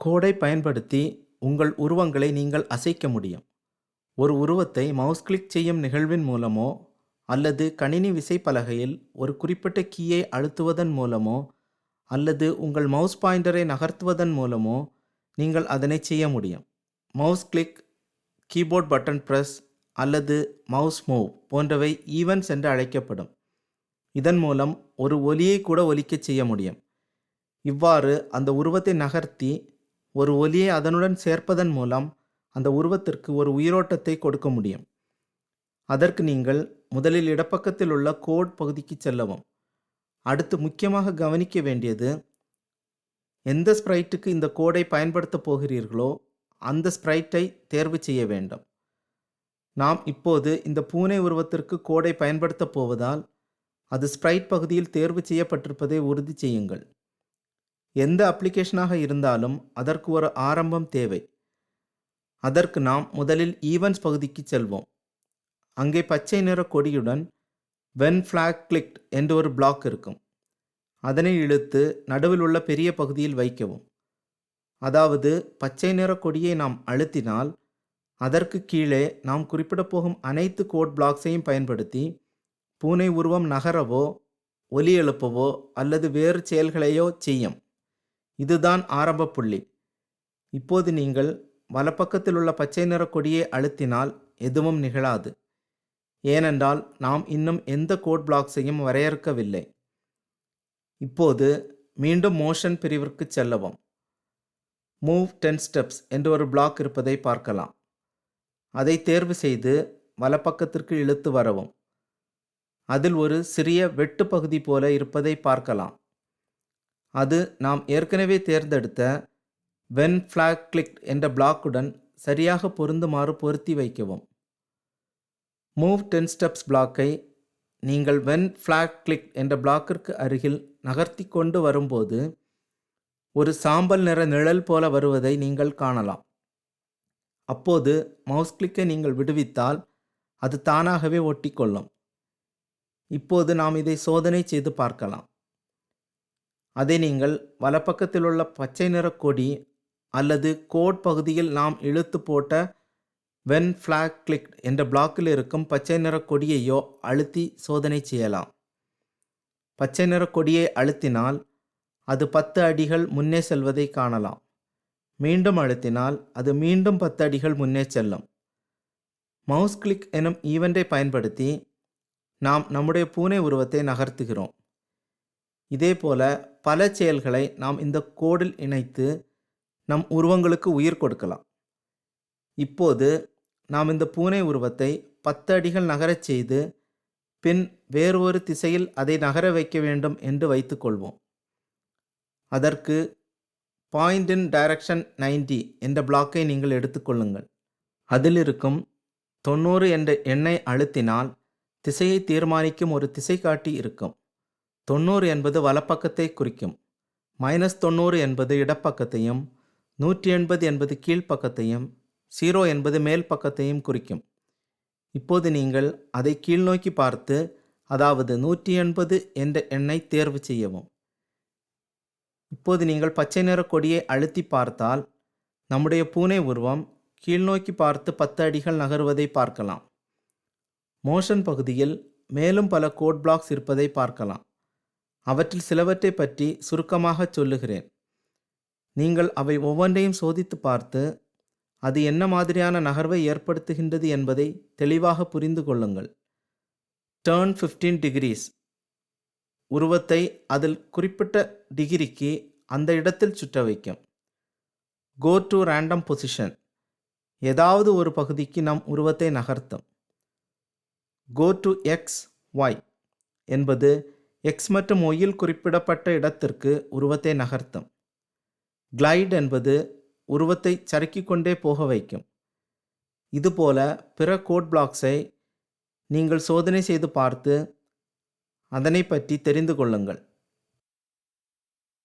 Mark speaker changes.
Speaker 1: கோடை பயன்படுத்தி உங்கள் உருவங்களை நீங்கள் அசைக்க முடியும். ஒரு உருவத்தை மவுஸ் கிளிக் செய்யும் நிகழ்வின் மூலமோ அல்லது கணினி விசைப்பலகையில் ஒரு குறிப்பிட்ட கீயை அழுத்துவதன் மூலமோ அல்லது உங்கள் மவுஸ் பாயிண்டரை நகர்த்துவதன் மூலமோ நீங்கள் அதனை செய்ய முடியும். Mouse click keyboard button press அல்லது மவுஸ் மூவ் போன்றவை ஈவென்ட்ஸ் என்று அழைக்கப்படும். இதன் மூலம் ஒரு ஒலியை கூட ஒலிக்கச் செய்ய முடியும். இவ்வாறு அந்த உருவத்தை நகர்த்தி ஒரு ஒலியை அதனுடன் சேர்ப்பதன் மூலம் அந்த உருவத்திற்கு ஒரு உயிரோட்டத்தை கொடுக்க முடியும். அதற்கு நீங்கள் முதலில் இடப்பக்கத்தில் உள்ள கோட் பகுதிக்கு செல்லவும். அடுத்து முக்கியமாக கவனிக்க வேண்டியது எந்த ஸ்ப்ரைட்டுக்கு இந்த கோடை பயன்படுத்தப் போகிறீர்களோ அந்த ஸ்ப்ரைட்டை தேர்வு செய்ய வேண்டும். நாம் இப்போது இந்த பூனை உருவத்திற்கு கோடை பயன்படுத்தப் போவதால் அது ஸ்ப்ரைட் பகுதியில் தேர்வு செய்யப்பட்டிருப்பதை உறுதி செய்யுங்கள். எந்த அப்ளிகேஷனாக இருந்தாலும் அதற்கு ஒரு ஆரம்பம் தேவை. அதற்கு நாம் முதலில் ஈவென்ட்ஸ் பகுதிக்கு செல்வோம். அங்கே பச்சை நிற கொடியுடன் வென் ஃப்ளாக் கிளிக்ட் என்று ஒரு பிளாக் இருக்கும். அதனை இழுத்து நடுவில் உள்ள பெரிய பகுதியில் வைக்கவும். அதாவது பச்சை நிற கொடியை நாம் அழுத்தினால் அதற்கு கீழே நாம் குறிப்பிடப் போகும் அனைத்து கோட் பிளாக்ஸையும் பயன்படுத்தி பூனை உருவம் நகரவோ ஒலி எழுப்பவோ அல்லது வேறு செயல்களையோ செய்யும். இதுதான் ஆரம்ப புள்ளி. இப்போது நீங்கள் வலப்பக்கத்தில் உள்ள பச்சை நிற கொடியை அழுத்தினால் எதுவும் நிகழாது. ஏனென்றால் நாம் இன்னும் எந்த கோட் பிளாக்ஸையும் வரையறுக்கவில்லை. இப்போது மீண்டும் மோஷன் பிரிவிற்கு செல்லவும். மூவ் டென் ஸ்டெப்ஸ் என்று ஒரு பிளாக் இருப்பதை பார்க்கலாம். அதை தேர்வு செய்து வலப்பக்கத்திற்கு இழுத்து வரவும். அதில் ஒரு சிறிய வெட்டு பகுதி போல இருப்பதை பார்க்கலாம். அது நாம் ஏற்கனவே தேர்ந்தெடுத்த வென் ஃப்ளாக் கிளிக் என்ற பிளாக்குடன் சரியாக பொருந்துமாறு பொருத்தி வைக்கவும். மூவ் டென் ஸ்டெப்ஸ் பிளாக்கை நீங்கள் வென் ஃப்ளாக் கிளிக் என்ற பிளாக்கிற்கு அருகில் நகர்த்தி கொண்டு வரும்போது ஒரு சாம்பல் நிற நிழல் போல வருவதை நீங்கள் காணலாம். அப்போது மவுஸ் கிளிக்கை நீங்கள் விடுவித்தால் அது தானாகவே ஒட்டிக்கொள்ளும் இப்போது நாம் இதை சோதனை செய்து பார்க்கலாம். அதை நீங்கள் வலப்பக்கத்தில் உள்ள பச்சை நிற கொடி அல்லது கோட் பகுதியில் நாம் இழுத்து போட்ட வென் ஃப்ளாக் கிளிக் என்ற பிளாக்கில் இருக்கும் பச்சை நிற கொடியையோ அழுத்தி சோதனை செய்யலாம். பச்சை நிற கொடியை அழுத்தினால் அது பத்து அடிகள் முன்னே செல்வதை காணலாம். மீண்டும் அழுத்தினால் அது மீண்டும் பத்து அடிகள் முன்னே செல்லும். மவுஸ் கிளிக் எனும் ஈவெண்ட்டை பயன்படுத்தி நாம் நம்முடைய பூனை உருவத்தை நகர்த்துகிறோம். இதேபோல பல செயல்களை நாம் இந்த கோடில் இணைத்து நம் உருவங்களுக்கு உயிர் கொடுக்கலாம். இப்போது நாம் இந்த பூனை உருவத்தை பத்து அடிகள் நகரச் செய்து பின் வேறு ஒரு திசையில் அதை நகர வைக்க வேண்டும் என்று வைத்துக்கொள்வோம். அதற்கு பாயிண்ட் இன் டைரக்ஷன் 90 என்ற பிளாக்கை நீங்கள் எடுத்துக்கொள்ளுங்கள் அதில் இருக்கும் தொண்ணூறு என்ற எண்ணை அழுத்தினால் திசையை தீர்மானிக்கும் ஒரு திசை காட்டி இருக்கும். தொண்ணூறு என்பது வலப்பக்கத்தை குறிக்கும். மைனஸ் தொண்ணூறு என்பது இடப்பக்கத்தையும் நூற்றி எண்பது என்பது கீழ்ப்பக்கத்தையும் ஜீரோ என்பது மேல் பக்கத்தையும் குறிக்கும். இப்போது நீங்கள் அதை கீழ்நோக்கி பார்த்து அதாவது நூற்றி எண்பது என்ற எண்ணை தேர்வு செய்யவும். இப்போது நீங்கள் பச்சை நிற கொடியை அழுத்தி பார்த்தால் நம்முடைய பூனை உருவம் கீழ்நோக்கி பார்த்து பத்து அடிகள் நகர்வதை பார்க்கலாம். மோஷன் பகுதியில் மேலும் பல கோட் பிளாக்ஸ் இருப்பதை பார்க்கலாம். அவற்றில் சிலவற்றை பற்றி சுருக்கமாக சொல்லுகிறேன். நீங்கள் அவை ஒவ்வொன்றையும் சோதித்து பார்த்து அது என்ன மாதிரியான நகர்வை ஏற்படுத்துகின்றது என்பதை தெளிவாக புரிந்து கொள்ளுங்கள். டேர்ன் 15 டிகிரிஸ் உருவத்தை அதில் குறிப்பிட்ட டிகிரிக்கு அந்த இடத்தில் சுற்ற வைக்கும். கோ டு ரேண்டம் பொசிஷன் ஏதாவது ஒரு பகுதிக்கு நம் உருவத்தை நகர்த்தும். கோ டு எக்ஸ் ஒய் என்பது எக்ஸ் மற்றும் ஒய்யில் குறிப்பிடப்பட்ட இடத்திற்கு உருவத்தை நகர்த்தும். கிளைட் என்பது உருவத்தை சறுக்கிக் கொண்டே போக வைக்கும். இதுபோல பிற கோட் பிளாக்ஸை நீங்கள் சோதனை செய்து பார்த்து அதனை பற்றி தெரிந்து கொள்ளுங்கள்.